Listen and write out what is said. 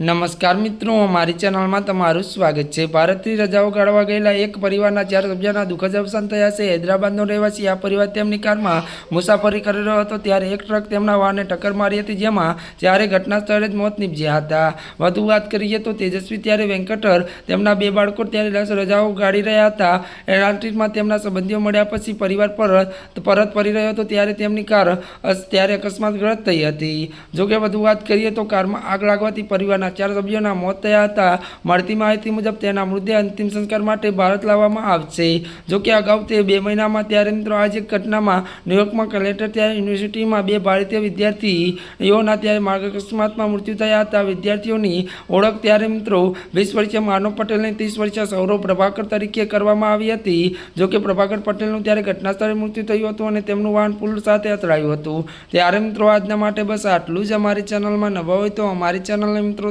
નમસ્કાર મિત્રો, અમારી ચેનલમાં તમારું સ્વાગત છે. ભારતની રજાઓ કાઢવા ગયેલા એક પરિવારના ચાર સભ્યના દુઃખદ અવસાન થયા છે. હૈદરાબાદનો રહેવાસી આ પરિવાર તેમની કારમાં મુસાફરી કરી રહ્યો હતો ત્યારે એક ટ્રક તેમના વાહને ટક્કર મારી હતી, જેમાં ચારે ઘટના સ્થળે જ મોત નીપજ્યા હતા. વધુ વાત કરીએ તો તેજસ્વી ત્યારે વેંકટર તેમના બે બાળકો ત્યારે રજાઓ ગાળી રહ્યા હતા. એલાન્ટિકમાં તેમના સંબંધીઓ મળ્યા પછી પરિવાર પરત પરત ફરી રહ્યો હતો ત્યારે તેમની કાર ત્યારે અકસ્માતગ્રસ્ત થઈ હતી. જોકે વધુ વાત કરીએ તો કારમાં આગ લાગવાથી પરિવારના ચાર સભ્યોના મોત થયા હતા. મળતી માહિતી મુજબ તેના મૃતદેહ અંતિમ સંસ્કાર માટે ભારત લાવવામાં આવશે. જોકે અગાઉ તે બે મહિનામાં ત્યારે મિત્રો આ જે ઘટનામાં ન્યુયોર્કમાં કલેક્ટર ત્યારે યુનિવર્સિટીમાં બે ભારતીય વિદ્યાર્થીઓના ત્યારે માર્ગ અકસ્માતમાં મૃત્યુ થયા હતા. વિદ્યાર્થીઓની ઓળખ ત્યારે મિત્રો વીસ વર્ષીય માનવ પટેલને ત્રીસ વર્ષીય સૌરવ પ્રભાકર તરીકે કરવામાં આવી હતી. જોકે પ્રભાકર પટેલનું ત્યારે ઘટના સ્થળે મૃત્યુ થયું હતું અને તેમનું વાહન પુલ સાથે અથડાયું હતું. ત્યારે મિત્રો આજના માટે બસ આટલું જ. અમારી ચેનલમાં નવા હોય તો અમારી ચેનલને મિત્રો